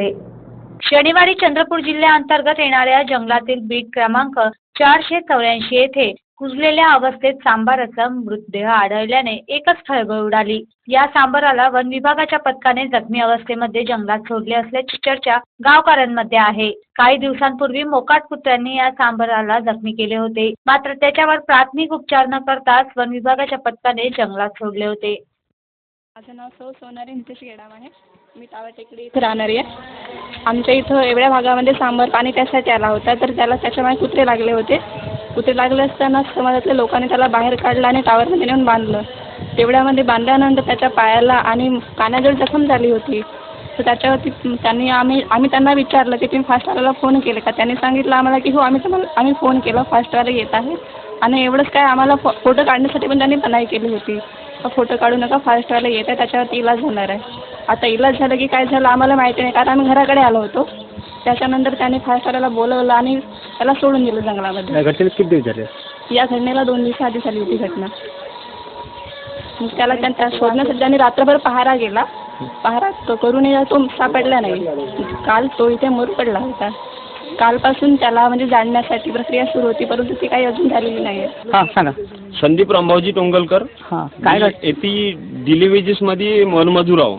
शनिवारी चंद्रपूर जिल्ह्याअंतर्गत येणाऱ्या जंगलातील बीट क्रमांक चारशे चौऱ्याऐंशी येथे कुजलेल्या अवस्थेत सांबाराचा मृतदेह आढळल्याने एकच खळबळ उडाली. या सांबाराला वन विभागाच्या पथकाने जखमी अवस्थेमध्ये जंगलात सोडले असल्याची चर्चा गावकऱ्यांमध्ये आहे. काही दिवसांपूर्वी मोकाट कुत्र्यांनी या सांबाराला जखमी केले होते. मात्र त्याच्यावर प्राथमिक उपचार न करताच वन विभागाच्या पथकाने जंगलात सोडले होते. माझं नाव सौ सोनारी नितेश गेडाम आहे. मी टावा टेकडी राहणारी आहे. आमच्या इथं एवढ्या भागामध्ये सांबर पाणी त्यासाठी आला होता तर त्याला त्याच्यामुळे कुत्रे लागले होते. कुत्रे लागले असताना समाजातल्या लोकांनी त्याला बाहेर काढलं आणि टावरमध्ये नेऊन बांधलं. तेवढ्यामध्ये बांधल्यानंतर त्याच्या पायाला आणि कानाजवळ जखम झाली होती. तर त्याच्यावरती त्यांनी आम्ही आम्ही त्यांना विचारलं की तुम्ही फास्टवाल्याला फोन केले का? त्यांनी सांगितलं आम्हाला की हो आम्ही तुम्हाला आम्ही फोन केला फास्टवाले येत आहे. आणि एवढंच काय आम्हाला फो फोटो काढण्यासाठी पण त्यांनी मनाई केली होती. फोटो काढू नका फास्टवाले येत आहे त्याच्यावरती इलाज होणार आहे. आता इलाज झालं की काय झालं आम्हाला माहिती नाही. कारण आम्ही घराकडे आलो होतो. त्याच्यानंतर त्यांनी फास्टवाल्याला बोलवलं आणि त्याला सोडून दिलं जंगलामध्ये. या घटनेत किती दिवस झाले? या घटनेला दोन दिवस आधी झाली होती घटना. मग त्याला त्यांच्या शोधण्यासाठी त्यांनी रात्रभर पहारा गेला पहारा क- करूनही तो सापडला नाही. काल तो इथे मरू पडला होता. कालपासून त्याला म्हणजे जाणण्यासाठी प्रक्रिया सुरू होती परंतु ती काही अजून झालेली नाही आहे हां सांगा. संदीप रामभाऊजी टोंगलकर. हां काय घट येथे डिलिव्हरीजमध्ये मनमजूर आहो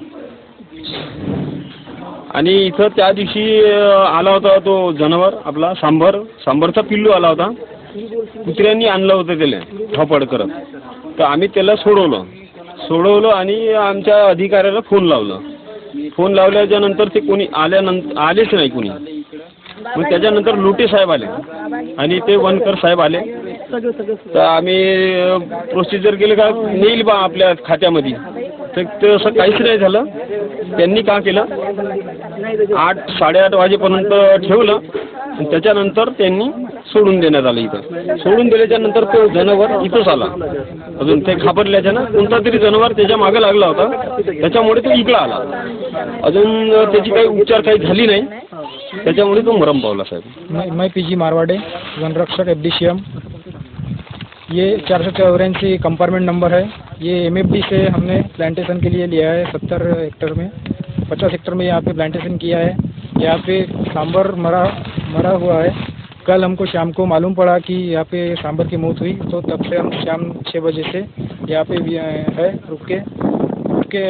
आणि इथं त्या दिवशी आला होता तो जनावर आपला सांबर. सांबरचा पिल्लू आला होता. कुत्र्यांनी आणलं होतं त्याला थोपड करत. तर आम्ही त्याला सोडवलं. सोडवलं आणि आमच्या अधिकाऱ्याला फोन लावलं. फोन लावल्याच्या नंतर ते कोणी आल्यानंतर आलेच नाही कोणी. मग त्याच्यानंतर लुटे साहेब आले. आणि ते वनकर साहेब आले. तर आम्ही प्रोसिजर केलं का नेईल बा आपल्या खात्यामध्ये. तर ते असं काहीच नाही झालं. त्यांनी का केलं? आठ साडेआठ वाजेपर्यंत ठेवलं. आणि त्याच्यानंतर त्यांनी सोडून देण्यात आलं इथं. सोडून दिल्याच्या नंतर तो जनावर इथंच आला. अजून ते खापरल्याच्या ना कोणता तरी जनावर त्याच्यामागे लागला होता. त्याच्यामुळे तो इकडं आला. अजून त्याची काही उपचार काही झाली नाही. त्याच्यामुळे तो मरम पावला साहेब. मै पी जी मारवाड़े वनरक्षक एफ डी सी एम. ये चार सौ चौरासी कंपार्टमेंट नंबर है. ये एम एफ़ डी से हमने प्लांटेशन के लिए लिया है सत्तर हेक्टर में। पचास हेक्टर में यहाँ पे प्लांटेशन किया है। यहाँ पे सांबर मरा मरा हुआ है। कल हमको शाम को मालूम पड़ा कि यहाँ पे सांबर की मौत हुई तो तब से हम शाम छः बजे से यहाँ पे भी, है रुक के। रुक के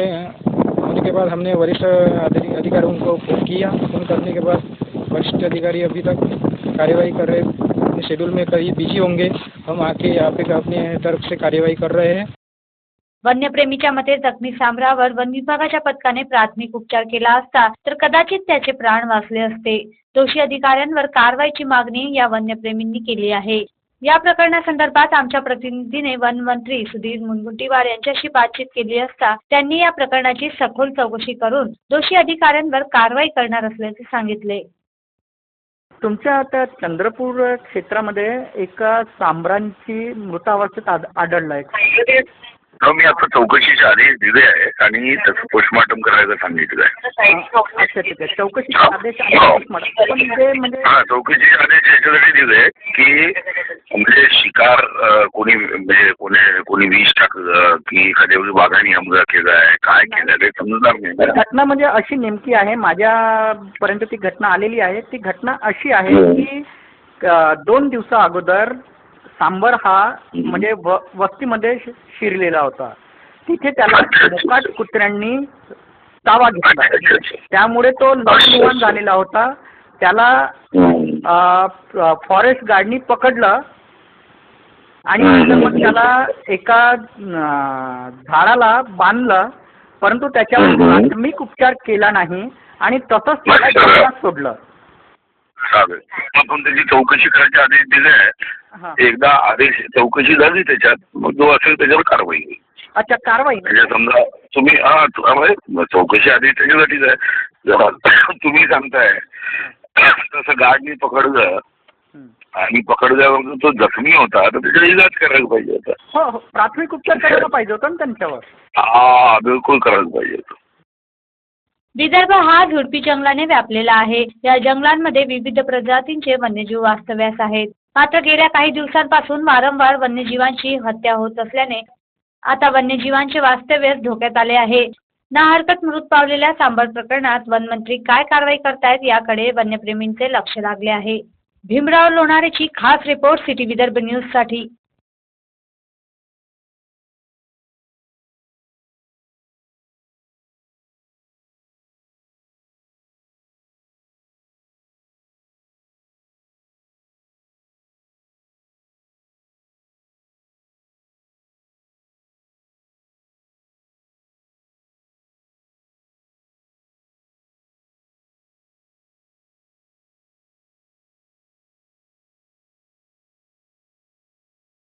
होने के बाद हमने वरिष्ठ अधि- अधिकारियों को फ़ोन किया। फ़ोन करने के बाद वरिष्ठ अधिकारी अभी तक कार्यवाही कर रहे अपने शेड्यूल में कहीं बिज़ी होंगे। हम आके यहाँ पे अपने तरफ़ से कार्यवाही कर रहे हैं। वन्यप्रेमीच्या मते जखमी सांबरावर वन विभागाच्या पथकाने प्राथमिक उपचार केला असता तर कदाचित त्याचे प्राण वाचले असते. दोषी अधिकाऱ्यांवर कारवाईची मागणी या वन्यप्रेमींनी केली आहे. या प्रकरणासंदर्भात आमच्या प्रतिनिधीने वन मंत्री सुधीर मुनगंटीवार यांच्याशी बातचीत केली असता त्यांनी या प्रकरणाची सखोल चौकशी करून दोषी अधिकाऱ्यांवर कारवाई करणार असल्याचे सांगितले. तुमच्या आता चंद्रपूर क्षेत्रामध्ये एका सांबरांची मृतावस्थेत आढ आढळला आहे हो मी आता चौकशीचे आदेश दिले आहे आणि त्याचं पोस्टमॉर्टम करायला सांगितलं आहे. अच्छा ठीक आहे चौकशीचे आदेश आहेत मला. पण जे म्हणजे हा चौकशीचे आदेश याच्यासाठी दिले की म्हणजे शिकार अं, कोणी म्हणजे कोणी कोणी विष टाकलं की एखाद्या वेळी वाघाने हमला केला आहे काय केलं ते समजणार नाही घटना म्हणजे अशी नेमकी आहे माझ्यापर्यंत ती घटना आलेली आहे. ती घटना अशी आहे की अ, दोन दिवसा अगोदर सांबर हा म्हणजे व वस्तीमध्ये शि- शिरलेला होता. तिथे त्याला. मोकाट कुत्र्यांनी तावा घेतला. त्यामुळे तो नवनिवान झालेला होता. त्याला. फॉरेस्ट गार्डनी पकडलं आणि नंतर मग त्याला एका झाडाला बांधलं. परंतु त्याच्यावर. प्राथमिक उपचार केला नाही आणि तसंच त्याला सोडलं. चालेल आपण त्याची चौकशी करायचे आदेश दिले आहे हा. एकदा आदेश चौकशी झाली त्याच्यात मग जो असेल त्याच्यावर कारवाई होईल. अच्छा कारवाई. म्हणजे समजा तुम्ही हा चौकशी आधी त्याच्यासाठीच आहे जर तुम्ही सांगताय तसं गाडनी पकडलं. आणि पकडल्यावर तो जखमी होता तर त्याचा इलाज करायला पाहिजे होता. हो हो. प्राथमिक उपचार करायला पाहिजे होता ना त्यांच्यावर? हा बिलकुल करायला पाहिजे होतं. विदर्भ हा झुडपी जंगलाने व्यापलेला आहे. या जंगलांमध्ये विविध प्रजातींचे वन्यजीव वास्तव्यास आहेत. मात्र गेल्या काही दिवसांपासून वारंवार वन्यजीवांची हत्या होत असल्याने आता वन्यजीवांचे वास्तव्य धोक्यात आले आहे. ना हरकत मृत पावलेल्या सांबर प्रकरणात वनमंत्री काय कारवाई करतायत याकडे वन्यप्रेमींचे लक्ष लागले आहे. भीमराव लोणारेची खास रिपोर्ट सिटी विदर्भ न्यूजसाठी